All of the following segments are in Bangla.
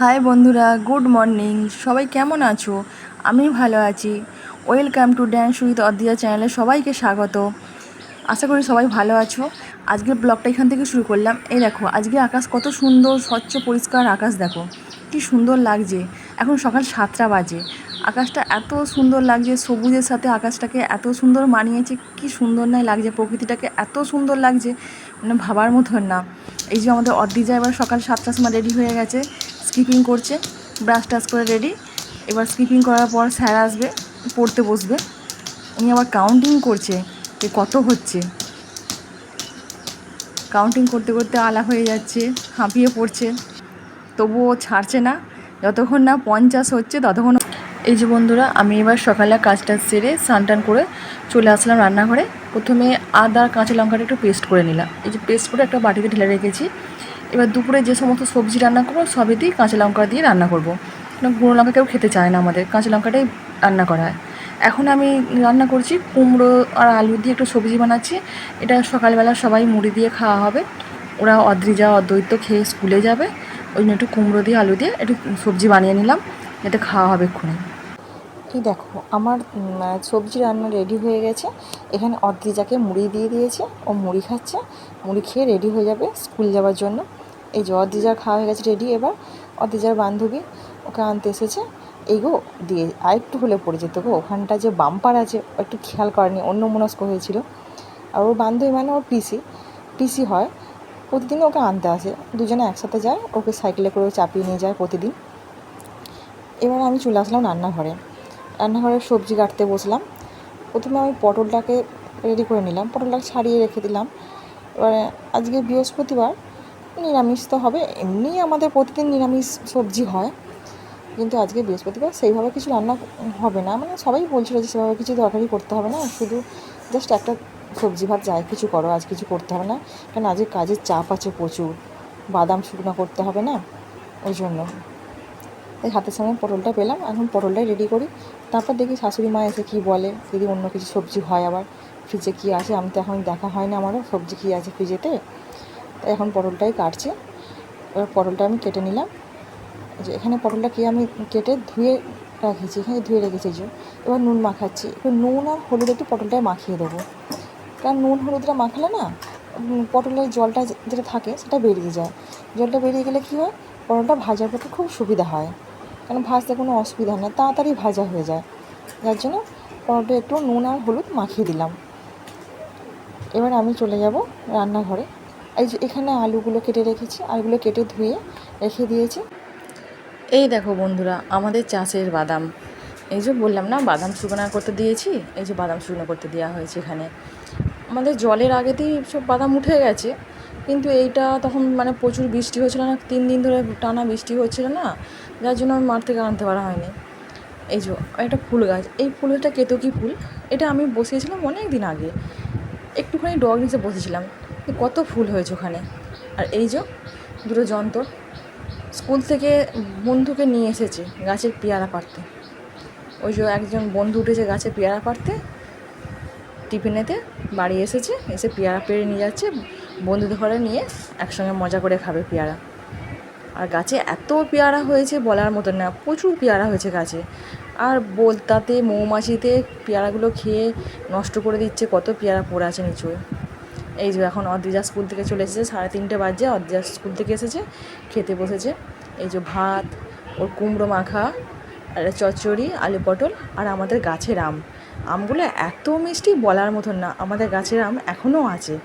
হাই বন্ধুরা, গুড মর্নিং। সবাই কেমন আছো? আমি ভালো আছি। Welcome to dance with Adiya চ্যানেলে সবাইকে স্বাগত। আশা করি সবাই ভালো আছো। আজকের ব্লগটা এখান থেকে শুরু করলাম। এই দেখো, আজকে আকাশ কত সুন্দর, স্বচ্ছ, পরিষ্কার আকাশ দেখো। কি সুন্দর লাগছে। এখন সকাল সাতটা বাজে। আকাশটা এত সুন্দর লাগছে, সবুজের সাথে আকাশটাকে এত সুন্দর মানিয়েছে, কি সুন্দর নাই লাগছে, প্রকৃতিটাকে এত সুন্দর লাগছে মানে ভাবার মতন না। এই যে আমাদের অদ্রিজা এবার সকাল সাতটার সময় রেডি হয়ে গেছে। স্কিপিং করছে ব্রাশ টাশ করে রেডি এবার স্কিপিং করার পর স্যার আসবে, পড়তে বসবে। উনি আবার কাউন্টিং করছে যে কত হচ্ছে। কাউন্টিং করতে করতে আলা হয়ে যাচ্ছে, হাঁপিয়ে পড়ছে। তবুও ছাড়ছে না। যতক্ষণ না পঞ্চাশ হচ্ছে, ততক্ষণ এই যে বন্ধুরা, আমি এবার সকালে কাজটা সেরে স্নান করে চলে আসলাম রান্নাঘরে। প্রথমে আদা কাঁচা লঙ্কাটা একটু পেস্ট করে নিলাম। এই যে পেস্ট করে একটা বাটিতে ঢেলে রেখেছি। এবার দুপুরে যে সমস্ত সবজি রান্না করব, সবেতেই কাঁচা লঙ্কা দিয়ে রান্না করব। কারণ গুঁড়ো লঙ্কা কেউ খেতে চায় না আমাদের, কাঁচা লঙ্কাটাই রান্না করা হয়। এখন আমি রান্না করছি কুমড়ো আর আলু দিয়ে একটু সবজি বানাচ্ছি। এটা সকালবেলা সবাই মুড়ি দিয়ে খাওয়া হবে। ওরা অদ্রিজা, অদ্বৈত খেয়ে স্কুলে যাবে। ওই জন্য একটু কুমড়ো দিয়ে, আলু দিয়ে একটু সবজি বানিয়ে নিলাম। যাতে খাওয়া হবে এক্ষুনি। এই দেখো, আমার সবজি রান্না রেডি হয়ে গেছে। এখানে অদ্রিজাকে মুড়ি দিয়ে দিয়েছে। ও মুড়ি খাচ্ছে। মুড়ি খেয়ে রেডি হয়ে যাবে স্কুল যাওয়ার জন্য। এই যে অদ্রিজার খাওয়া হয়ে গেছে রেডি এবার। অদ্রিজার বান্ধবী ওকে আনতে এসেছে। এই গো, দিয়ে আরেকটু হলে পড়ে যেত গো। ওখানটা যে বাম্পার আছে একটু খেয়াল করেনি অন্য মনস্ক হয়েছিল। আর ওর বান্ধবী মানে ওর পিসি। পিসি হয় প্রতিদিন ওকে আনতে আসে। দুজনে একসাথে যায়, ওকে সাইকেলে করে চাপিয়ে নিয়ে যায় প্রতিদিন। এবার আমি চলে আসলাম রান্নাঘরে। রান্নাঘরে সবজি কাটতে বসলাম। প্রথমে আমি পটলটাকে রেডি করে নিলাম। পটলটাকে ছাড়িয়ে রেখে দিলাম। এবারে আজকে বৃহস্পতিবার, নিরামিষ তো হবে। এমনি আমাদের প্রতিদিন নিরামিষ সবজি হয়। কিন্তু আজকে বৃহস্পতিবার সেইভাবে কিছু রান্না হবে না। মানে সবাই বলছিল যে সেভাবে কিছু তরকারি করতে হবে না। শুধু জাস্ট একটা সবজি ভাত, যাই কিছু করো, আজ কিছু করতে হবে না। কারণ আজকে কাজের চাপ আছে প্রচুর। বাদাম শুকনো করতে হবে না। ওই জন্য। তাই হাতের সামনে পটলটা পেলাম, এখন পটলটাই রেডি করি। তারপর দেখি শাশুড়ি মা এসে কী বলে যদি অন্য কিছু সবজি হয় আবার ফ্রিজে কী আছে? আমি তো এখন দেখা হয় না আমারও, সবজি কী আছে ফ্রিজেতে তাই এখন পটলটাই কাটছি। এবার পটলটা আমি কেটে নিলাম। যে এখানে পটলটা কি আমি কেটে ধুয়ে রেখেছি, এখানে ধুয়ে রেখেছি যে। এবার নুন মাখাচ্ছি। এবার নুন আর হলুদ একটু পটলটায় মাখিয়ে দেবো। কারণ নুন হলুদটা মাখালে না পটলের জলটা যেটা থাকে সেটা বেরিয়ে যায়। জলটা বেরিয়ে গেলে কী হয় পটলটা ভাজার পক্ষে খুব সুবিধা হয়। কারণ ভাজতে কোনো অসুবিধা হয় না, তাড়াতাড়ি ভাজা হয়ে যায়। যার জন্য পরোটা একটু নুন আর হলুদ মাখিয়ে দিলাম। এবার আমি চলে যাব রান্নাঘরে। এই যে এখানে আলুগুলো কেটে রেখেছি, আলুগুলো কেটে ধুয়ে রেখে দিয়েছি। এই দেখো বন্ধুরা, আমাদের চাষের বাদাম। এই যে বললাম না, বাদাম শুকনো করতে দিয়েছি, এই যে বাদাম শুকনো করতে দেওয়া হয়েছে এখানে। আমাদের জলের আগেতেই সব বাদাম উঠে গেছে। কিন্তু এইটা তখন মানে প্রচুর বৃষ্টি হচ্ছিল না? তিন দিন ধরে টানা বৃষ্টি হচ্ছিল না? যার জন্য আমি মাঠ থেকে আনতে পারা হয়নি। এই যে, একটা ফুল গাছ। এই ফুলটা কেতকী ফুল। এটা আমি বসিয়েছিলাম অনেক দিন আগে। একটুখানি ডগ নিচে বসেছিলাম। কত ফুল হয়েছে ওখানে। আর এই যে, দুটো যন্ত্র। স্কুল থেকে বন্ধুকে নিয়ে এসেছে গাছের পেয়ারা পাড়তে। ওই যে একজন বন্ধু উঠেছে গাছে পেয়ারা পাড়তে। টিফিনেতে বাড়ি এসেছে, এসে পেয়ারা পেড়ে নিয়ে যাচ্ছে। বন্ধুদের ঘরে নিয়ে একসঙ্গে মজা করে খাবে পেয়ারা। আর গাছে এত পেয়ারা হয়েছে বলার মতো না, প্রচুর পেয়ারা হয়েছে গাছে। আর বলতাতে, মৌমাছিতে পেয়ারাগুলো খেয়ে নষ্ট করে দিচ্ছে, কত পেয়ারা পড়ে আছে নিচুয়ে এই যে এখন অদ্রিজা স্কুল থেকে চলে এসেছে, সাড়ে তিনটে বাজে, অদ্রিজা স্কুল থেকে এসেছে, খেতে বসেছে। এই যে ভাত, ওর কুমড়ো মাখা, আর চচ্চড়ি, আলু পটল, আর আমাদের গাছের আম। আমগুলো এত মিষ্টি বলার মতন না, আমাদের গাছের আম এখনও আছে।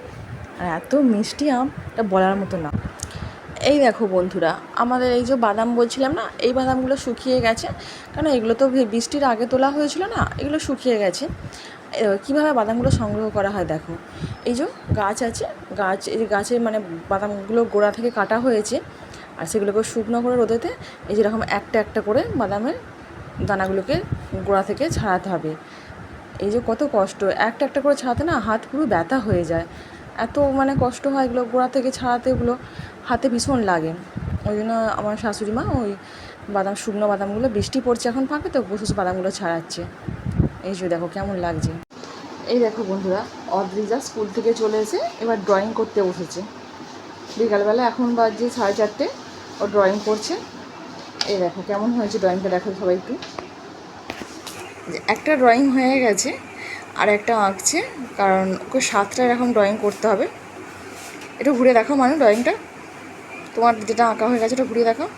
আর এত মিষ্টি আম, এটা বলার মতো না। এই দেখো বন্ধুরা, আমাদের এই যে বাদাম বলছিলাম না, এই বাদামগুলো শুকিয়ে গেছে। কারণ এগুলো তো বৃষ্টির আগে তোলা হয়েছিল না, এগুলো শুকিয়ে গেছে। কীভাবে বাদামগুলো সংগ্রহ করা হয় দেখো। এই যে গাছ আছে, গাছ, এই যে গাছে মানে বাদামগুলো গোড়া থেকে কাটা হয়েছে, আর সেগুলোকে শুকনো করে রোদেতে এই যেরকম একটা একটা করে বাদামের দানাগুলোকে গোড়া থেকে ছাড়াতে হবে। এই যে কত কষ্ট, একটা একটা করে ছাড়াতে না হাত পুরো ব্যথা হয়ে যায়। এত মানে কষ্ট হয় এগুলো, গোড়া থেকে ছাড়াতে এগুলো হাতে ভীষণ লাগে। ওই জন্য আমার শাশুড়ি মা ওই বাদাম, শুকনো বাদামগুলো বৃষ্টি পড়ছে এখন ফাঁকে তো, বসে বাদামগুলো ছাড়াচ্ছে। এই যে দেখো কেমন লাগছে। এই দেখো বন্ধুরা, অদ্রিজা স্কুল থেকে চলে এসে এবার ড্রয়িং করতে বসেছে। বিকালবেলা এখন বাজে সাড়ে চারটে, ও ড্রয়িং করছে। এই দেখো কেমন হয়েছে ড্রয়িংটা দেখো সবাই একটু। একটা ড্রয়িং হয়ে গেছে আর একটা আঁকছে, কারণ ওকে সাতটা এরকম ড্রয়িং করতে হবে। একটু ঘুরে দেখাও মানে ড্রয়িংটা তোমার যেটা আঁকা হয়ে গেছে ওটা ঘুরিয়ে দেখাও।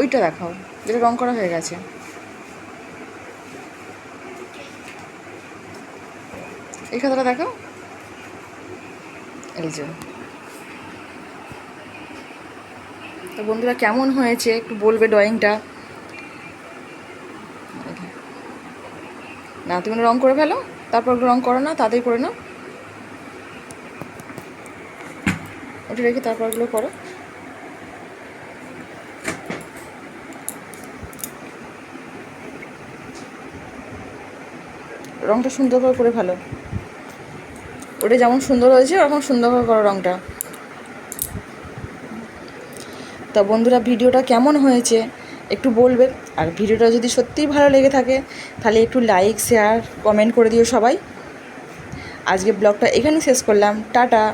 ওইটা দেখাও, যেটা রং করা হয়ে গেছে। এই খাতাটা দেখাও। এই যে। তো বন্ধুরা, কেমন হয়েছে? একটু বলবে ড্রয়িংটা না, তুমি রং করে ফেলো। তারপর রং করো না, তাড়াতাড়ি করে নাও। ওটা রেখে তারপর ওগুলো করো। রংটা সুন্দর করে করে ফেলো। ওটা যেমন সুন্দর হয়েছে, ওরকম সুন্দর করে করো রংটা। তা বন্ধুরা, ভিডিওটা কেমন হয়েছে? একটু বলবে আর ভিডিওটা যদি সত্যিই ভালো লেগে থাকে, তাহলে একটু লাইক শেয়ার কমেন্ট করে দিও সবাই। আজকে ব্লগটা এখানেই শেষ করলাম। টাটা।